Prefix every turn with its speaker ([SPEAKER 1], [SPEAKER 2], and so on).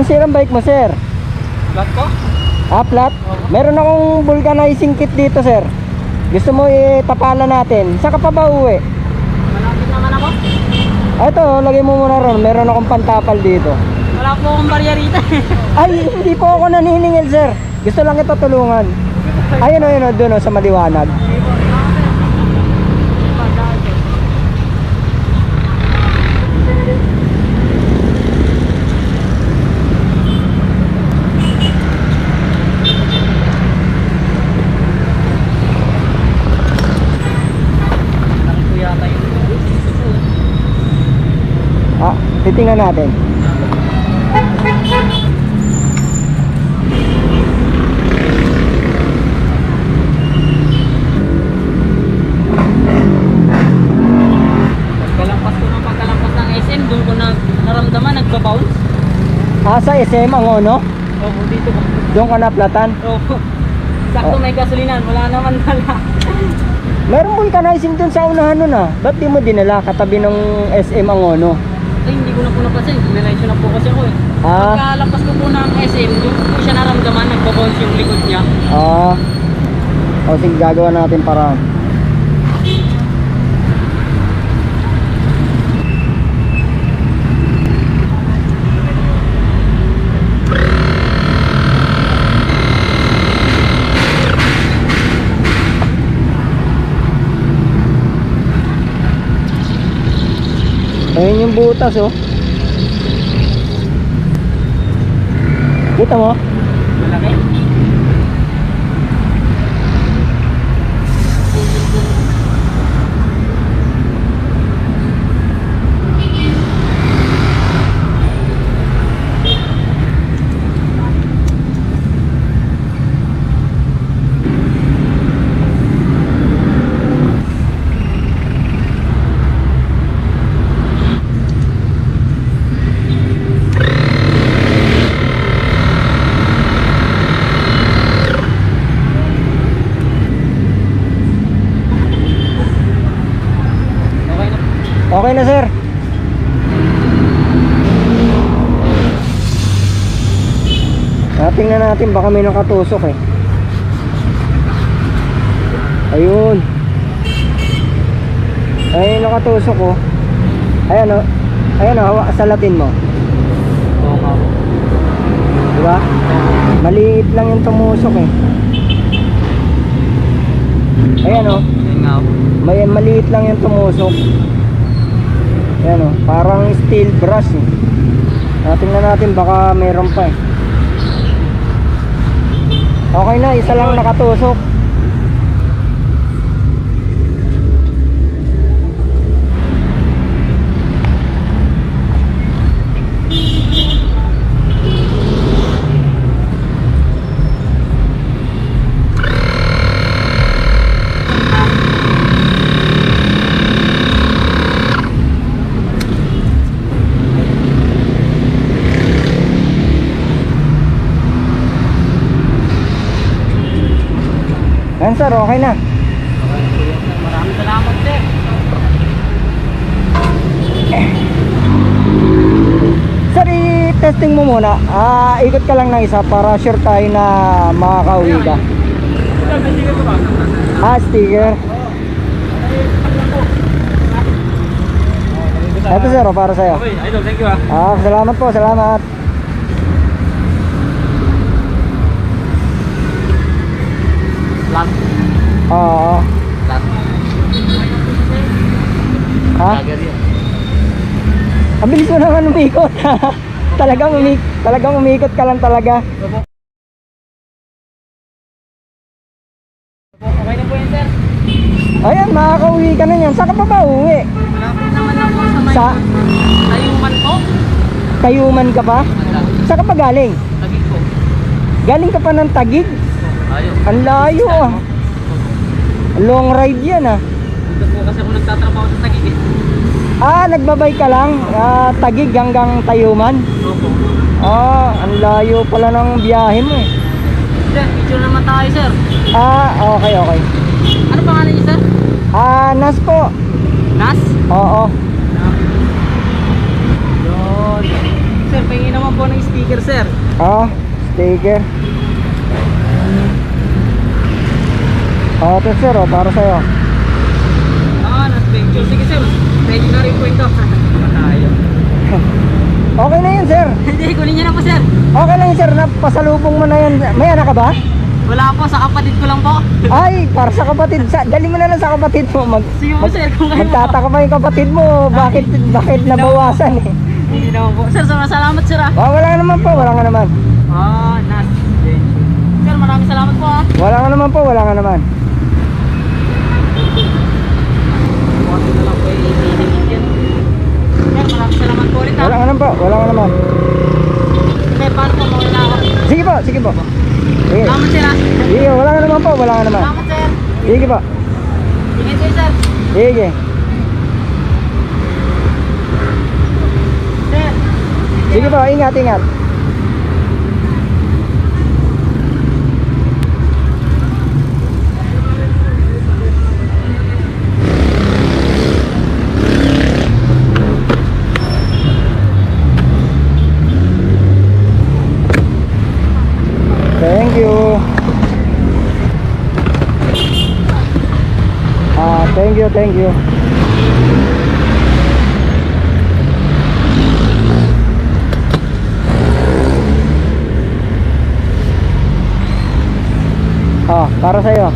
[SPEAKER 1] Ang sirang bike mo, sir?
[SPEAKER 2] Lahat ko?
[SPEAKER 1] Ah, flat? Meron akong vulcanizing kit dito, sir. Gusto mo itapalan natin? Saan ka pa ba uwi?
[SPEAKER 2] Malapit naman ako.
[SPEAKER 1] Ah, Ito, lagay mo muna ron. Meron akong pantapal dito.
[SPEAKER 2] Wala po akong barya rito.
[SPEAKER 1] Ay, hindi po ako naniningil, sir. Gusto lang kita tulungan. Ayun, ayun, oh, doon oh, sa maliwanag.
[SPEAKER 2] Laki po yata yun.
[SPEAKER 1] Ah, titingnan natin.
[SPEAKER 2] Pagkalampas ko ng pagkalampas ng SM, doon ko na naramdaman, nagpa-bounce.
[SPEAKER 1] Ah, sa SM ang ono?
[SPEAKER 2] Opo, dito ko.
[SPEAKER 1] Doon ka naplatan?
[SPEAKER 2] Opo. Sakto may gasolinan, wala naman dala.
[SPEAKER 1] Meron vulcanizing dun sa unahan nun ah. Ba't di mo dinala katabi ng SM ang ono?
[SPEAKER 2] Ay, hindi ko na po napansin. Nilaysyo na po kasi ako eh.
[SPEAKER 1] Ah.
[SPEAKER 2] Pagkalampas ko po ng SM, ko po siya naramdaman, nagpa-bounce yung likod niya.
[SPEAKER 1] Ah. O sige, gagawa natin para. Ayun yung butas oh. Kita mo?
[SPEAKER 2] Malaki. Okay na.
[SPEAKER 1] Okay na sir. Ah, tingnan natin baka may nakatusok eh. Ayun. Ay nakatusok oh. Ayan oh. Ayan oh, hawa sa latin mo.
[SPEAKER 2] Oo nga po.
[SPEAKER 1] Di ba? Maliit lang yung tumusok eh. Ayan oh.
[SPEAKER 2] Yun nga po.
[SPEAKER 1] May maliit lang yung tumusok. Ayan o, parang steel brush eh. Ah, tingnan natin baka meron pa eh. Okay na, isa lang nakatusok. Ayan sir, okay na.
[SPEAKER 2] Maraming salamat sir.
[SPEAKER 1] Sir, i-testing mo muna. Ah, ikot ka lang ng isa para sure tayo na makakauwi ka. Ah, sticker. Ito sir, oh, para sa'yo.
[SPEAKER 2] Okay, idol, thank you ah.
[SPEAKER 1] Ah, salamat po, salamat. Oo. Ha? Ang bilis mo naman umikot. talagang umi talagang umikot ka lang talaga.
[SPEAKER 2] Okay na po yun sir.
[SPEAKER 1] Ayan, makakauwi ka na yan. Saan ka pa ba uwi?
[SPEAKER 2] Malapit naman ako sa may
[SPEAKER 1] Sa
[SPEAKER 2] tayuman po.
[SPEAKER 1] Kayuman ka pa? Saan ka pa galing?
[SPEAKER 2] Tagig po.
[SPEAKER 1] Galing ka pa ng Tagig? Ang layo ah. Long ride yan ah.
[SPEAKER 2] Dito po kasi ako nagtatrabaho sa tagig eh.
[SPEAKER 1] Ah, nagbabay ka lang. Ah, Tagig hanggang Tayuman.
[SPEAKER 2] Opo.
[SPEAKER 1] Ah, ang layo pala ng biyahe mo eh.
[SPEAKER 2] Sir, picture naman tayo sir.
[SPEAKER 1] Ah, okay, okay.
[SPEAKER 2] Ano pangalan niyo sir?
[SPEAKER 1] Ah, Nas po.
[SPEAKER 2] Nas?
[SPEAKER 1] Oo.
[SPEAKER 2] Yun. Sir, pahingin naman po po ng sticker, sir.
[SPEAKER 1] Ah, sticker. Ah, ito sir, oh, para sa'yo.
[SPEAKER 2] Ah, na-picture. Sige, sir. Ready na rin po ito. Tayo.
[SPEAKER 1] Okay na yun, sir.
[SPEAKER 2] Hindi, kunin niyo na po, sir.
[SPEAKER 1] Okay lang yun, sir. Napasalubong mo na yun. May anak ka ba?
[SPEAKER 2] Wala po, sa kapatid ko lang po.
[SPEAKER 1] Ay, para sa kapatid. Sa, dali mo na lang sa kapatid mo. Mag,
[SPEAKER 2] Sige po,
[SPEAKER 1] mag-
[SPEAKER 2] sir, kung kayo
[SPEAKER 1] magtataka pa yung kapatid mo. Bakit, bakit nabawasan eh?
[SPEAKER 2] Hindi naman po. Sir, sa- salamat, sir, ah.
[SPEAKER 1] Ah, wala nga naman po, wala nga naman.
[SPEAKER 2] Ah, nas. Sir, maraming salamat po, ah.
[SPEAKER 1] Wala nga naman po, wala nga naman.
[SPEAKER 2] Buwan na lang po yung itinigit yan. Sir, maraming salamat po ulit, ah.
[SPEAKER 1] Wala nga naman po, wala nga naman.
[SPEAKER 2] Sir, paano po mawala ako?
[SPEAKER 1] Sige po, sige po. Sige,
[SPEAKER 2] Salamat, sir, ah.
[SPEAKER 1] sige wala nga naman po, wala nga naman.
[SPEAKER 2] Salamat, sir.
[SPEAKER 1] Sige po,
[SPEAKER 2] Sige, sir, sir.
[SPEAKER 1] sige. Sige po, ingat, ingat. Thank you. Ah, thank you. Ah, para sa'yo.